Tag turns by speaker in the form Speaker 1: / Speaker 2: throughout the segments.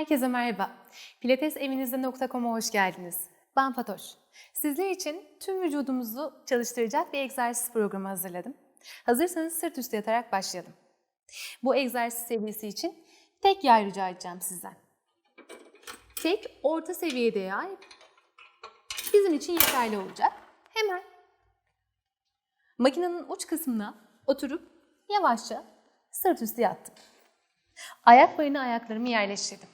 Speaker 1: Herkese merhaba. Pilatesevinizde.com'a hoş geldiniz. Ben Fatoş. Sizler için tüm vücudumuzu çalıştıracak bir egzersiz programı hazırladım. Hazırsanız sırt üstü yatarak başlayalım. Bu egzersiz seviyesi için tek yay rica edeceğim sizden. Tek orta seviyede yay bizim için yeterli olacak. Hemen makinenin uç kısmına oturup yavaşça sırt üstü yattım. Ayak barına ayaklarımı yerleştirdim.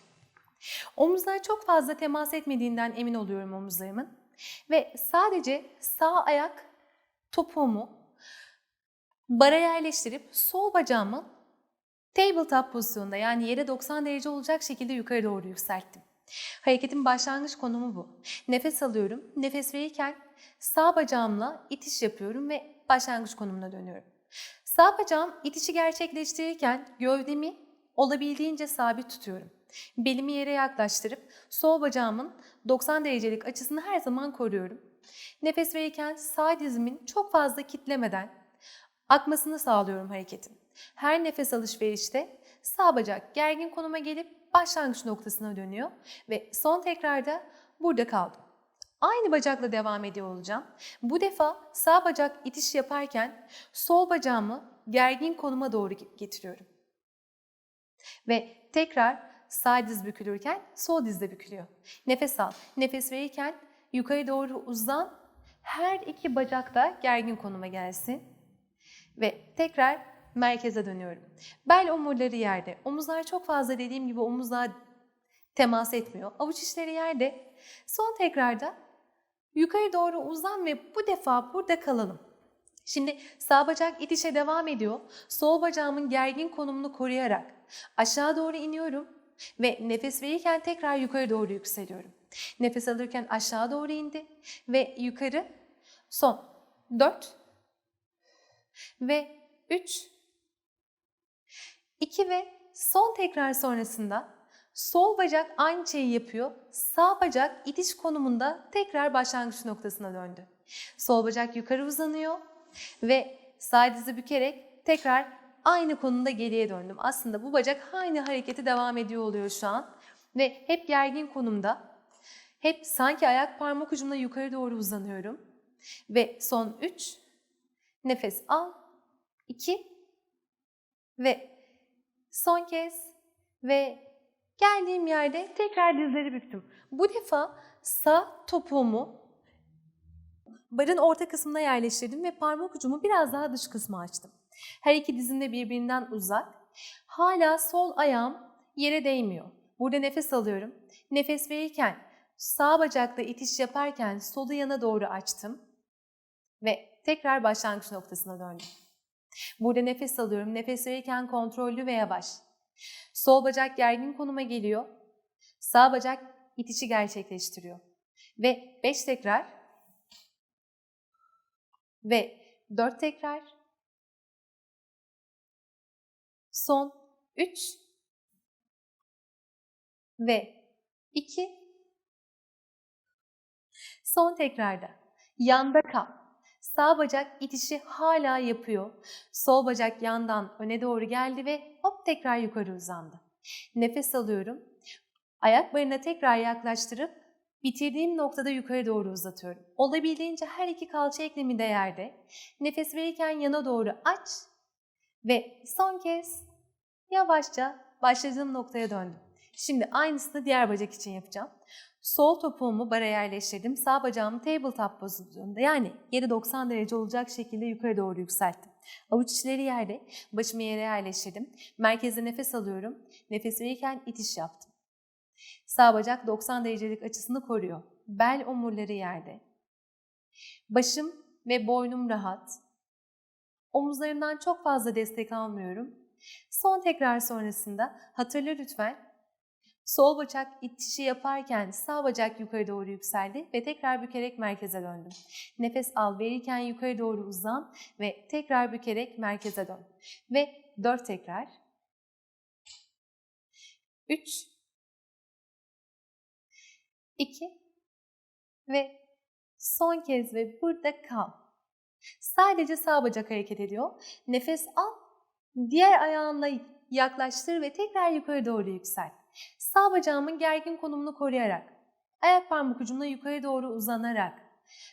Speaker 1: Omuzlar çok fazla temas etmediğinden emin oluyorum omuzlarımın. Ve sadece sağ ayak topuğumu bara yerleştirip sol bacağımı tabletop pozisyonda yani yere 90 derece olacak şekilde yukarı doğru yükselttim. Hareketin başlangıç konumu bu. Nefes alıyorum. Nefes verirken sağ bacağımla itiş yapıyorum ve başlangıç konumuna dönüyorum. Sağ bacağım itişi gerçekleştirirken gövdemi olabildiğince sabit tutuyorum. Belimi yere yaklaştırıp sol bacağımın 90 derecelik açısını her zaman koruyorum. Nefes verirken sağ dizimin çok fazla kitlemeden akmasını sağlıyorum hareketin. Her nefes alışverişte sağ bacak gergin konuma gelip başlangıç noktasına dönüyor ve son tekrarda burada kaldım. Aynı bacakla devam ediyor olacağım. Bu defa sağ bacak itiş yaparken sol bacağımı gergin konuma doğru getiriyorum. Ve tekrar sağ diz bükülürken sol diz de bükülüyor. Nefes al. Nefes verirken yukarı doğru uzan. Her iki bacak da gergin konuma gelsin. Ve tekrar merkeze dönüyorum. Bel omurları yerde. Omuzlar çok fazla dediğim gibi omuzlar temas etmiyor. Avuç içleri yerde. Son tekrarda yukarı doğru uzan ve bu defa burada kalalım. Şimdi sağ bacak itişe devam ediyor. Sol bacağımın gergin konumunu koruyarak aşağı doğru iniyorum ve nefes verirken tekrar yukarı doğru yükseliyorum. Nefes alırken aşağı doğru indi ve yukarı son 4 ve 3 2 ve son tekrar sonrasında sol bacak aynı şeyi yapıyor. Sağ bacak itiş konumunda tekrar başlangıç noktasına döndü. Sol bacak yukarı uzanıyor ve sağ dizi bükerek tekrar aynı konumda geriye döndüm. Aslında bu bacak aynı hareketi devam ediyor oluyor şu an. Ve hep gergin konumda. Hep sanki ayak parmak ucumla yukarı doğru uzanıyorum. Ve son 3. Nefes al. 2. Ve son kez. Ve geldiğim yerde tekrar dizleri büktüm. Bu defa sağ topuğumu barın orta kısmına yerleştirdim ve parmak ucumu biraz daha dış kısma açtım. Her iki dizim de birbirinden uzak. Hala sol ayağım yere değmiyor. Burada nefes alıyorum. Nefes verirken sağ bacakla itiş yaparken solu yana doğru açtım. Ve tekrar başlangıç noktasına döndüm. Burada nefes alıyorum. Nefes verirken kontrollü ve yavaş. Sol bacak gergin konuma geliyor. Sağ bacak itişi gerçekleştiriyor. Ve 5 tekrar. Ve 4 tekrar. Son 3 ve 2 Son tekrarda yanda kal. Sağ bacak itişi hala yapıyor. Sol bacak yandan öne doğru geldi ve hop tekrar yukarı uzandı. Nefes alıyorum. Ayak barına tekrar yaklaştırıp bitirdiğim noktada yukarı doğru uzatıyorum. Olabildiğince her iki kalça eklemi de yerde. Nefes verirken yana doğru aç ve son kez yavaşça başladığım noktaya döndüm. Şimdi aynısını diğer bacak için yapacağım. Sol topuğumu bara yerleştirdim. Sağ bacağımı tabletop pozisyonunda yani yeri 90 derece olacak şekilde yukarı doğru yükselttim. Avuç içleri yerde, başımı yere yerleştirdim. Merkezde nefes alıyorum. Nefes verirken itiş yaptım. Sağ bacak 90 derecelik açısını koruyor. Bel omurları yerde. Başım ve boynum rahat. Omuzlarımdan çok fazla destek almıyorum. Son tekrar sonrasında hatırla lütfen Sol bacak itişi yaparken sağ bacak yukarı doğru yükseldi ve tekrar bükerek merkeze döndüm. Nefes al verirken yukarı doğru uzan ve tekrar bükerek merkeze dön. Ve 4 tekrar. 3 2 ve son kez ve burada kal. Sadece sağ bacak hareket ediyor. Nefes al, diğer ayağınla yaklaştır ve tekrar yukarı doğru yüksel. Sağ bacağımın gergin konumunu koruyarak, ayak parmak ucumla yukarı doğru uzanarak,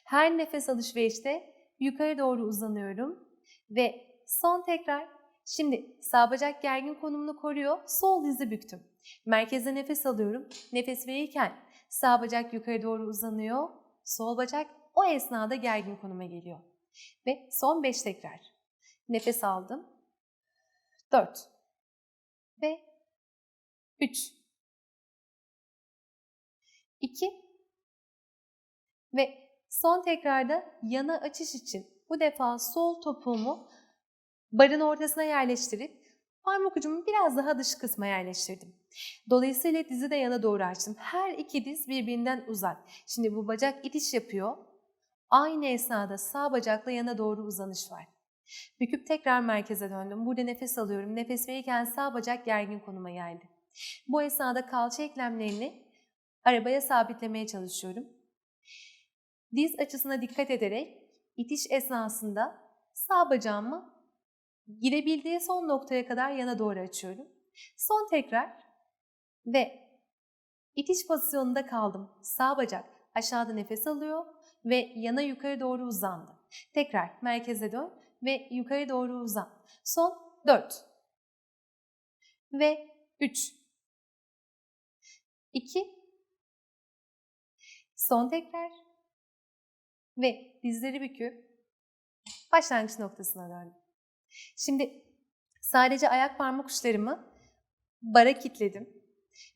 Speaker 1: her nefes alışverişte yukarı doğru uzanıyorum ve son tekrar Şimdi sağ bacak gergin konumunu koruyor, sol dizi büktüm. Merkeze nefes alıyorum. Nefes verirken sağ bacak yukarı doğru uzanıyor, sol bacak o esnada gergin konuma geliyor. Ve son 5 tekrar. Nefes aldım. 4 ve 3 2 ve son tekrarda yana açış için bu defa sol topuğumu barın ortasına yerleştirip parmak ucumu biraz daha dış kısma yerleştirdim. Dolayısıyla dizi de yana doğru açtım. Her iki diz birbirinden uzak. Şimdi bu bacak itiş yapıyor. Aynı esnada sağ bacakla yana doğru uzanış var. Büküp tekrar merkeze döndüm. Burada nefes alıyorum. Nefes verirken sağ bacak gergin konuma geldi. Bu esnada kalça eklemlerini arabaya sabitlemeye çalışıyorum. Diz açısına dikkat ederek itiş esnasında sağ bacağımı girebildiği son noktaya kadar yana doğru açıyorum. Son tekrar ve itiş pozisyonunda kaldım. Sağ bacak aşağıda nefes alıyor ve yana yukarı doğru uzandı. Tekrar merkeze dön ve yukarı doğru uzan. Son 4 ve 3 2 Son tekrar ve dizleri büküp başlangıç noktasına döndüm. Şimdi sadece ayak parmak uçlarımı bara kilitledim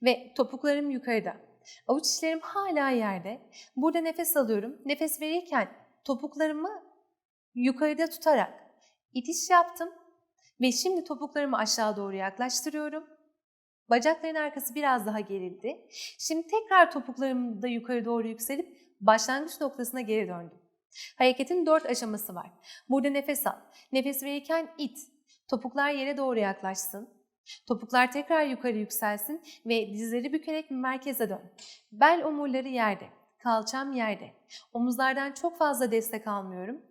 Speaker 1: ve topuklarım yukarıda. Avuç içlerim hala yerde. Burada nefes alıyorum. Nefes verirken topuklarımı yukarıda tutarak itiş yaptım ve şimdi topuklarımı aşağı doğru yaklaştırıyorum. Bacakların arkası biraz daha gerildi. Şimdi tekrar topuklarım da yukarı doğru yükselip başlangıç noktasına geri döndüm. Hareketin dört aşaması var. Burada nefes al. Nefes verirken it. Topuklar yere doğru yaklaşsın. Topuklar tekrar yukarı yükselsin ve dizleri bükerek merkeze dön. Bel omurları yerde, kalçam yerde. Omuzlardan çok fazla destek almıyorum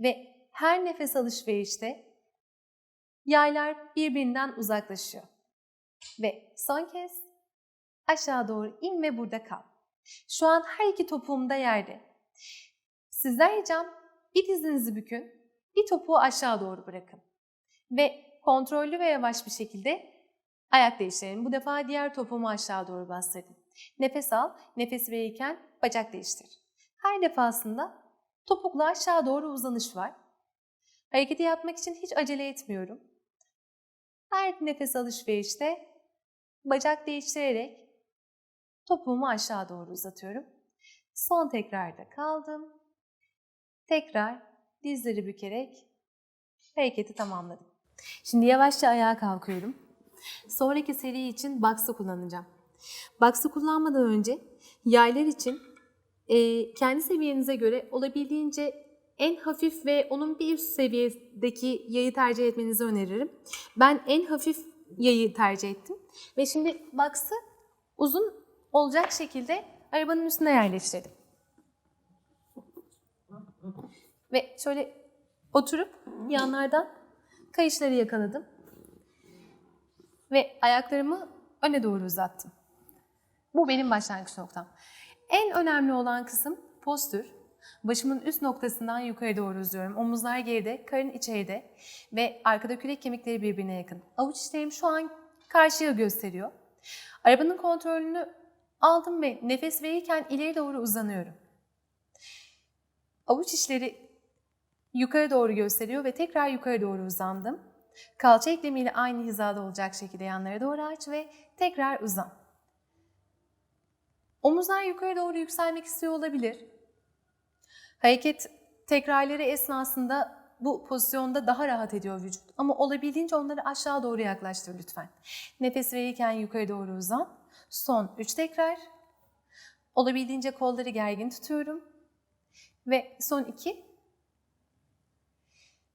Speaker 1: ve her nefes alışverişte yaylar birbirinden uzaklaşıyor. Ve son kez aşağı doğru in ve burada kal. Şu an her iki topuğum da yerde. Sizler ricam bir dizinizi bükün, bir topuğu aşağı doğru bırakın. Ve kontrollü ve yavaş bir şekilde ayak değiştirin. Bu defa diğer topuğumu aşağı doğru bastırdım. Nefes al, nefes verirken bacak değiştir. Her defasında topukla aşağı doğru uzanış var. Hareketi yapmak için hiç acele etmiyorum. Her nefes alışverişte bacak değiştirerek topuğumu aşağı doğru uzatıyorum. Son tekrarda kaldım. Tekrar dizleri bükerek hareketi tamamladım. Şimdi yavaşça ayağa kalkıyorum. Sonraki seri için box'ı kullanacağım. Box'ı kullanmadan önce yaylar için e, kendi seviyenize göre olabildiğince en hafif ve onun bir üst seviyedeki yayı tercih etmenizi öneririm. Ben en hafif yayı tercih ettim. Ve şimdi box'ı uzun olacak şekilde arabanın üstüne yerleştirdim. Ve şöyle oturup yanlardan kayışları yakaladım. Ve ayaklarımı öne doğru uzattım. Bu benim başlangıç noktam. En önemli olan kısım postür. Başımın üst noktasından yukarı doğru uzuyorum. Omuzlar geride, karın içeride ve arkada kürek kemikleri birbirine yakın. Avuç içlerim şu an karşıya gösteriyor. Arabanın kontrolünü aldım ve nefes verirken ileri doğru uzanıyorum. Avuç içleri yukarı doğru gösteriyor ve tekrar yukarı doğru uzandım. Kalça eklemiyle aynı hizada olacak şekilde yanlara doğru aç ve tekrar uzan. Omuzlar yukarı doğru yükselmek istiyor olabilir. Hareket tekrarları esnasında bu pozisyonda daha rahat ediyor vücut. Ama olabildiğince onları aşağı doğru yaklaştır lütfen. Nefes verirken yukarı doğru uzan. Son 3 tekrar. Olabildiğince kolları gergin tutuyorum. Ve son 2.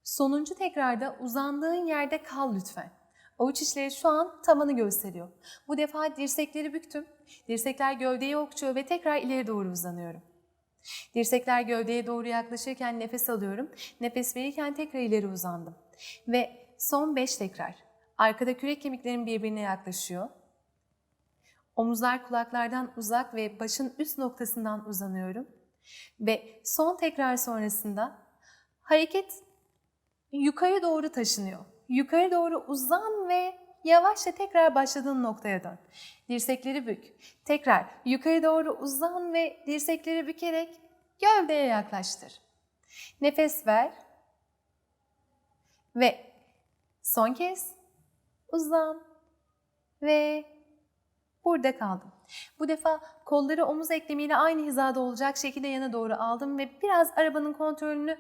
Speaker 1: Sonuncu tekrarda uzandığın yerde kal lütfen. Avuç içleri şu an tavanı gösteriyor. Bu defa dirsekleri büktüm. Dirsekler gövdeye okçuyor ve tekrar ileri doğru uzanıyorum. Dirsekler gövdeye doğru yaklaşırken nefes alıyorum. Nefes verirken tekrar ileri uzandım. Ve son 5 tekrar. Arkada kürek kemiklerim birbirine yaklaşıyor. Omuzlar kulaklardan uzak ve başın üst noktasından uzanıyorum. Ve son tekrar sonrasında hareket yukarı doğru taşınıyor. Yukarı doğru uzan ve yavaşça tekrar başladığın noktaya dön. Dirsekleri bük. Tekrar yukarı doğru uzan ve dirsekleri bükerek gövdeye yaklaştır. Nefes ver. Ve son kez uzan ve burada kaldım. Bu defa kolları omuz eklemiyle aynı hizada olacak şekilde yana doğru aldım ve biraz arabanın kontrolünü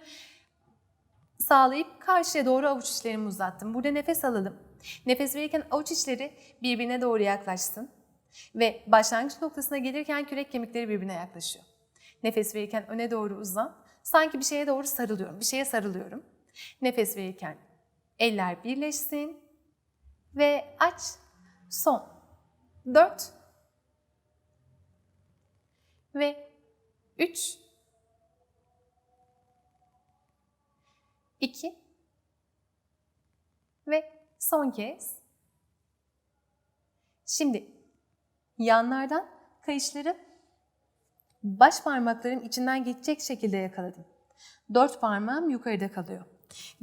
Speaker 1: sağlayıp karşıya doğru avuç içlerimi uzattım. Burada nefes alalım. Nefes verirken avuç içleri birbirine doğru yaklaşsın. Ve başlangıç noktasına gelirken kürek kemikleri birbirine yaklaşıyor. Nefes verirken öne doğru uzan. Sanki bir şeye doğru sarılıyorum. Bir şeye sarılıyorum. Nefes verirken eller birleşsin. Ve aç. Son. Dört. Ve üç. 2 ve son kez. Şimdi yanlardan kayışları baş parmakların içinden geçecek şekilde yakaladım. Dört parmağım yukarıda kalıyor.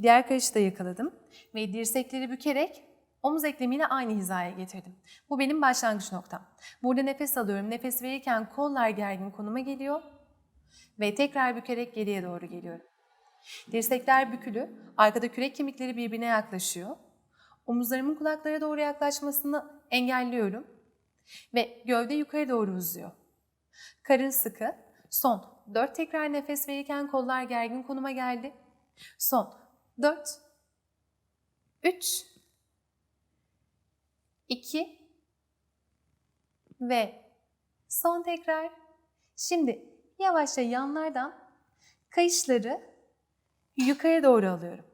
Speaker 1: Diğer kayışı da yakaladım ve dirsekleri bükerek omuz eklemiyle aynı hizaya getirdim. Bu benim başlangıç noktam. Burada nefes alıyorum. Nefes verirken kollar gergin konuma geliyor ve tekrar bükerek geriye doğru geliyorum. Dirsekler bükülü, arkada kürek kemikleri birbirine yaklaşıyor. Omuzlarımın kulaklara doğru yaklaşmasını engelliyorum. Ve gövde yukarı doğru uzuyor. Karın sıkı. Son. Dört tekrar nefes verirken kollar gergin konuma geldi. Son. Dört. Üç. iki Ve son tekrar. Şimdi yavaşça yanlardan kayışları yukarı doğru alıyorum.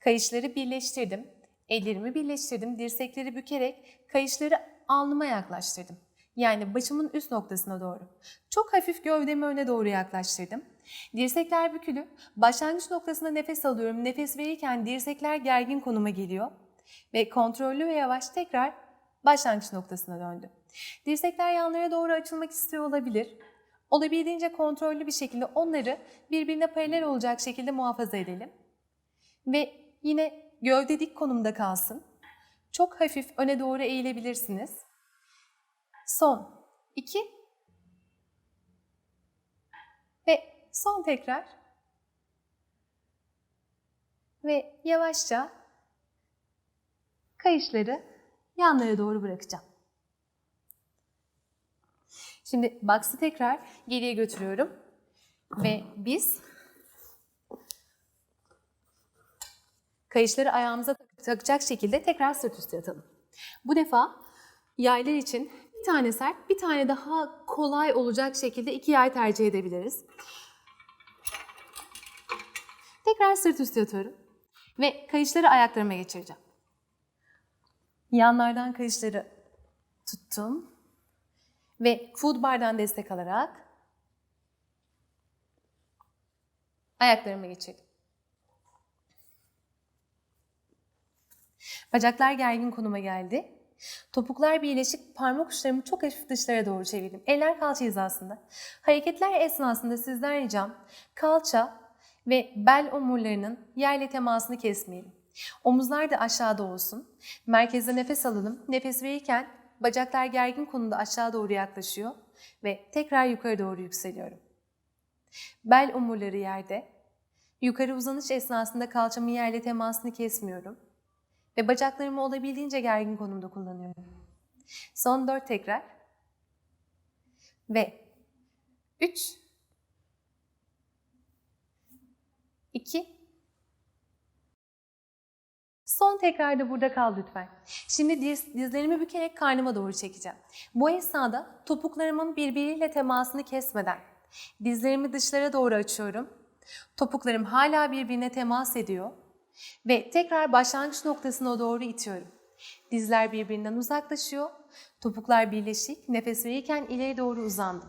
Speaker 1: Kayışları birleştirdim. Ellerimi birleştirdim. Dirsekleri bükerek kayışları alnıma yaklaştırdım. Yani başımın üst noktasına doğru. Çok hafif gövdemi öne doğru yaklaştırdım. Dirsekler bükülü. Başlangıç noktasında nefes alıyorum. Nefes verirken dirsekler gergin konuma geliyor. Ve kontrollü ve yavaş tekrar başlangıç noktasına döndü. Dirsekler yanlara doğru açılmak istiyor olabilir. Olabildiğince kontrollü bir şekilde onları birbirine paralel olacak şekilde muhafaza edelim. Ve yine gövde dik konumda kalsın. Çok hafif öne doğru eğilebilirsiniz. Son. iki Ve son tekrar. Ve yavaşça kayışları yanlara doğru bırakacağım. Şimdi box'ı tekrar geriye götürüyorum. Ve biz kayışları ayağımıza takacak şekilde tekrar sırt üstü yatalım. Bu defa yaylar için bir tane sert, bir tane daha kolay olacak şekilde iki yay tercih edebiliriz. Tekrar sırt üstü yatıyorum. Ve kayışları ayaklarıma geçireceğim. Yanlardan kayışları tuttum. Ve food bardan destek alarak ayaklarıma geçirdim. Bacaklar gergin konuma geldi. Topuklar birleşik, parmak uçlarımı çok hafif dışlara doğru çevirdim. Eller kalça hizasında. Hareketler esnasında sizden ricam kalça ve bel omurlarının yerle temasını kesmeyelim. Omuzlar da aşağıda olsun. Merkezde nefes alalım. Nefes verirken bacaklar gergin konumda aşağı doğru yaklaşıyor ve tekrar yukarı doğru yükseliyorum. Bel omurları yerde. Yukarı uzanış esnasında kalçamın yerle temasını kesmiyorum. Ve bacaklarımı olabildiğince gergin konumda kullanıyorum. Son dört tekrar. Ve üç, iki, Son tekrarda burada kal lütfen. Şimdi diz, dizlerimi bükerek karnıma doğru çekeceğim. Bu esnada topuklarımın birbiriyle temasını kesmeden dizlerimi dışlara doğru açıyorum. Topuklarım hala birbirine temas ediyor ve tekrar başlangıç noktasına doğru itiyorum. Dizler birbirinden uzaklaşıyor. Topuklar birleşik. Nefes verirken ileri doğru uzandım.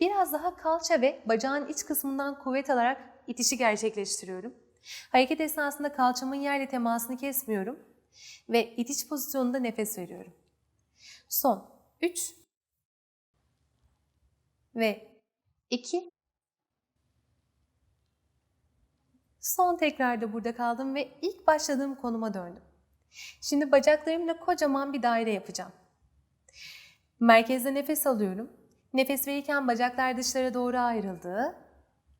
Speaker 1: Biraz daha kalça ve bacağın iç kısmından kuvvet alarak itişi gerçekleştiriyorum. Hareket esnasında kalçamın yerle temasını kesmiyorum ve itiş pozisyonunda nefes veriyorum. Son 3 ve 2 Son tekrarda burada kaldım ve ilk başladığım konuma döndüm. Şimdi bacaklarımla kocaman bir daire yapacağım. Merkezde nefes alıyorum. Nefes verirken bacaklar dışlara doğru ayrıldı.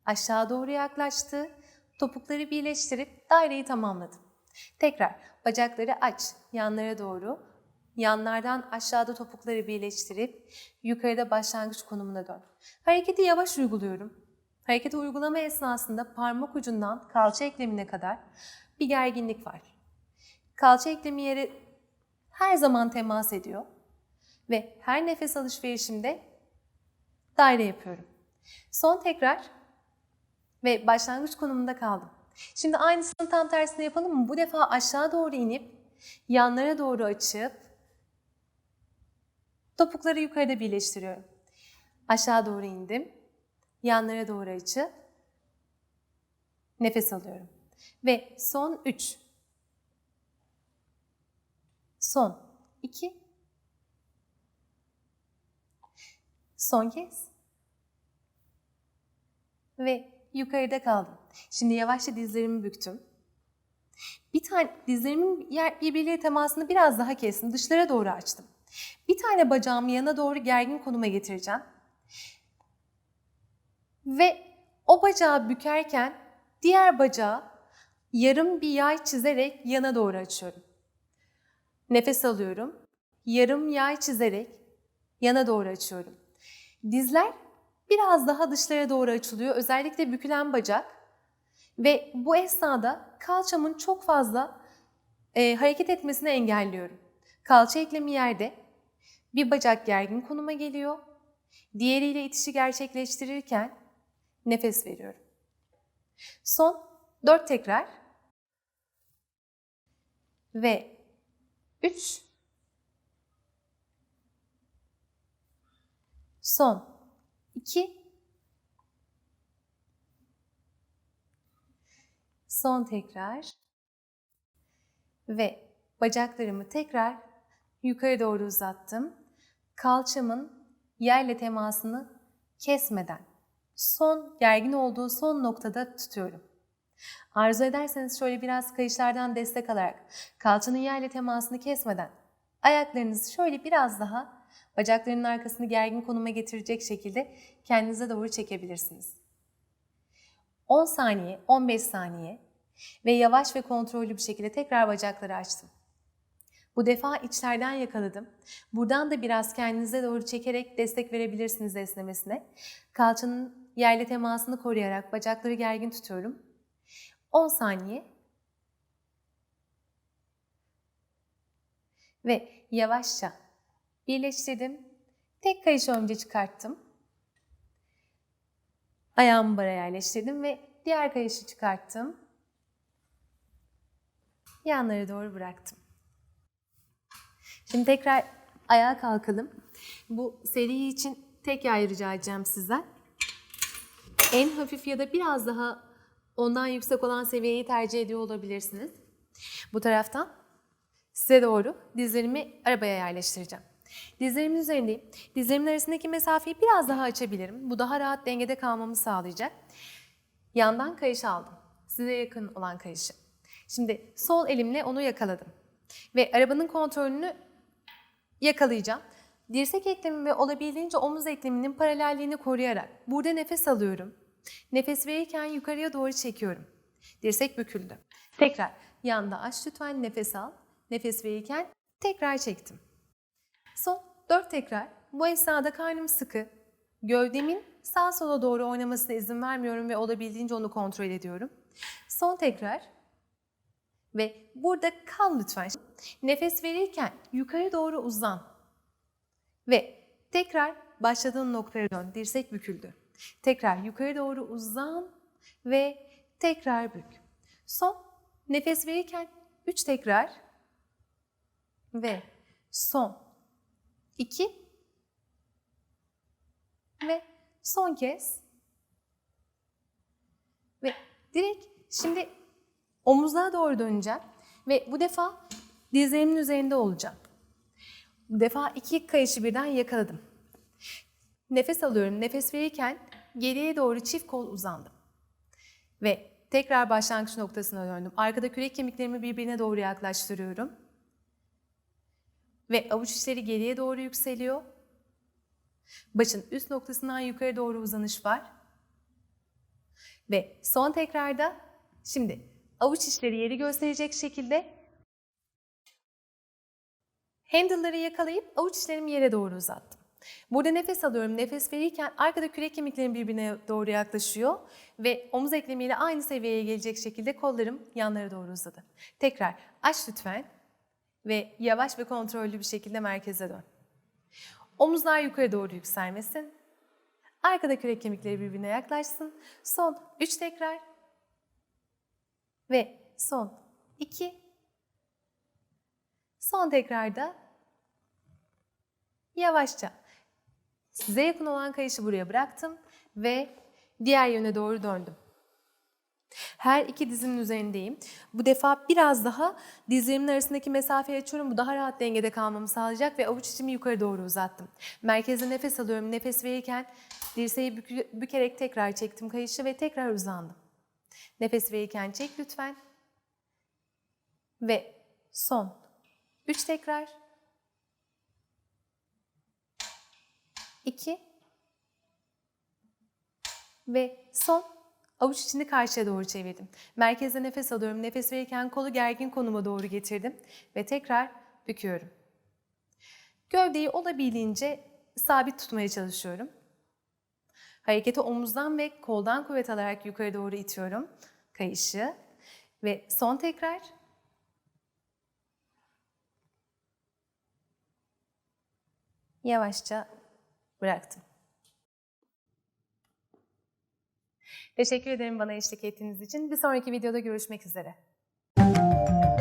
Speaker 1: Aşağı doğru yaklaştı. Topukları birleştirip daireyi tamamladım. Tekrar bacakları aç, yanlara doğru. Yanlardan aşağıda topukları birleştirip yukarıda başlangıç konumuna dön. Hareketi yavaş uyguluyorum. Hareketi uygulama esnasında parmak ucundan kalça eklemine kadar bir gerginlik var. Kalça eklemi yeri her zaman temas ediyor ve her nefes alışverişimde daire yapıyorum. Son tekrar ve başlangıç konumunda kaldım. Şimdi aynısını tam tersine yapalım mı? Bu defa aşağı doğru inip yanlara doğru açıp topukları yukarıda birleştiriyorum. Aşağı doğru indim. Yanlara doğru açıp nefes alıyorum. Ve son 3. Son 2. Son kez. Ve yukarıda kaldım. Şimdi yavaşça dizlerimi büktüm. Bir tane dizlerimin yer birbirleriyle temasını biraz daha kestim. Dışlara doğru açtım. Bir tane bacağımı yana doğru gergin konuma getireceğim. Ve o bacağı bükerken diğer bacağı yarım bir yay çizerek yana doğru açıyorum. Nefes alıyorum. Yarım yay çizerek yana doğru açıyorum. Dizler biraz daha dışlara doğru açılıyor. Özellikle bükülen bacak. Ve bu esnada kalçamın çok fazla e, hareket etmesini engelliyorum. Kalça eklemi yerde. Bir bacak gergin konuma geliyor. Diğeriyle itişi gerçekleştirirken nefes veriyorum. Son 4 tekrar. Ve 3 Son 2 Son tekrar. Ve bacaklarımı tekrar yukarı doğru uzattım. Kalçamın yerle temasını kesmeden son gergin olduğu son noktada tutuyorum. Arzu ederseniz şöyle biraz kayışlardan destek alarak kalçanın yerle temasını kesmeden ayaklarınızı şöyle biraz daha bacaklarının arkasını gergin konuma getirecek şekilde kendinize doğru çekebilirsiniz. 10 saniye, 15 saniye ve yavaş ve kontrollü bir şekilde tekrar bacakları açtım. Bu defa içlerden yakaladım. Buradan da biraz kendinize doğru çekerek destek verebilirsiniz esnemesine. Kalçanın yerle temasını koruyarak bacakları gergin tutuyorum. 10 saniye. Ve yavaşça birleştirdim. Tek kayışı önce çıkarttım. Ayağımı bara yerleştirdim ve diğer kayışı çıkarttım. Yanlara doğru bıraktım. Şimdi tekrar ayağa kalkalım. Bu seri için tek yay rica edeceğim sizden. En hafif ya da biraz daha ondan yüksek olan seviyeyi tercih ediyor olabilirsiniz. Bu taraftan size doğru dizlerimi arabaya yerleştireceğim. Dizlerimin üzerindeyim. Dizlerimin arasındaki mesafeyi biraz daha açabilirim. Bu daha rahat dengede kalmamı sağlayacak. Yandan kayış aldım. Size yakın olan kayışı. Şimdi sol elimle onu yakaladım. Ve arabanın kontrolünü yakalayacağım. Dirsek eklemi ve olabildiğince omuz ekleminin paralelliğini koruyarak burada nefes alıyorum. Nefes verirken yukarıya doğru çekiyorum. Dirsek büküldü. Tekrar yanda aç lütfen nefes al. Nefes verirken tekrar çektim. Son 4 tekrar. Bu esnada karnım sıkı. Gövdemin sağa sola doğru oynamasına izin vermiyorum ve olabildiğince onu kontrol ediyorum. Son tekrar. Ve burada kal lütfen. Nefes verirken yukarı doğru uzan. Ve tekrar başladığın noktaya dön. Dirsek büküldü. Tekrar yukarı doğru uzan ve tekrar bük. Son nefes verirken 3 tekrar ve son 2 ve son kez ve direkt şimdi omuzlara doğru döneceğim ve bu defa dizlerimin üzerinde olacağım. Bu defa iki kayışı birden yakaladım. Nefes alıyorum. Nefes verirken geriye doğru çift kol uzandım. Ve tekrar başlangıç noktasına döndüm. Arkada kürek kemiklerimi birbirine doğru yaklaştırıyorum. Ve avuç içleri geriye doğru yükseliyor. Başın üst noktasından yukarı doğru uzanış var. Ve son tekrarda şimdi avuç içleri yeri gösterecek şekilde handle'ları yakalayıp avuç içlerimi yere doğru uzattım. Burada nefes alıyorum. Nefes verirken arkada kürek kemiklerim birbirine doğru yaklaşıyor ve omuz eklemiyle aynı seviyeye gelecek şekilde kollarım yanlara doğru uzadı. Tekrar aç lütfen ve yavaş ve kontrollü bir şekilde merkeze dön. Omuzlar yukarı doğru yükselmesin. Arkada kürek kemikleri birbirine yaklaşsın. Son 3 tekrar. Ve son 2. Son tekrarda yavaşça size yakın olan kayışı buraya bıraktım ve diğer yöne doğru döndüm. Her iki dizimin üzerindeyim. Bu defa biraz daha dizlerimin arasındaki mesafeyi açıyorum. Bu daha rahat dengede kalmamı sağlayacak ve avuç içimi yukarı doğru uzattım. Merkeze nefes alıyorum. Nefes verirken dirseği bükü- bükerek tekrar çektim kayışı ve tekrar uzandım. Nefes verirken çek lütfen. Ve son. Üç tekrar. İki. Ve son. Avuç içini karşıya doğru çevirdim. Merkeze nefes alıyorum. Nefes verirken kolu gergin konuma doğru getirdim. Ve tekrar büküyorum. Gövdeyi olabildiğince sabit tutmaya çalışıyorum. Hareketi omuzdan ve koldan kuvvet alarak yukarı doğru itiyorum. Kayışı. Ve son tekrar. Yavaşça bıraktım. Teşekkür ederim bana eşlik ettiğiniz için. Bir sonraki videoda görüşmek üzere. Müzik